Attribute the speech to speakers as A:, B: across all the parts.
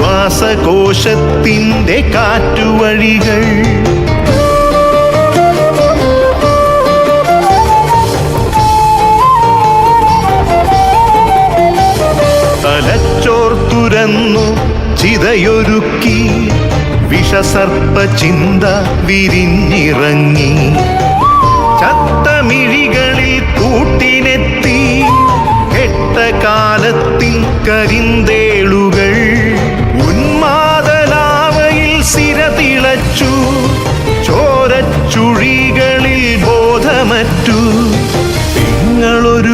A: ശ്വാസകോശത്തിന്റെ കാറ്റുവഴികൾ. തലച്ചോർ തുരന്നു ചിതയൊരുക്കി. വിഷസർപ്പ ചിന്ത വിരിഞ്ഞിറങ്ങി.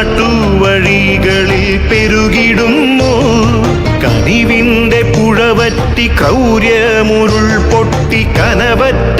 A: നാട്ടുവഴികളിൽ പെരുകിടുന്നു. കനിവിന്റെ പുഴവറ്റി കൗര്യമുരുൾ പൊട്ടി കനവറ്റ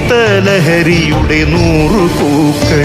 A: പൂക്കൾ ജീവിത ലഹരിയുടെ നൂറു പൂക്കൾ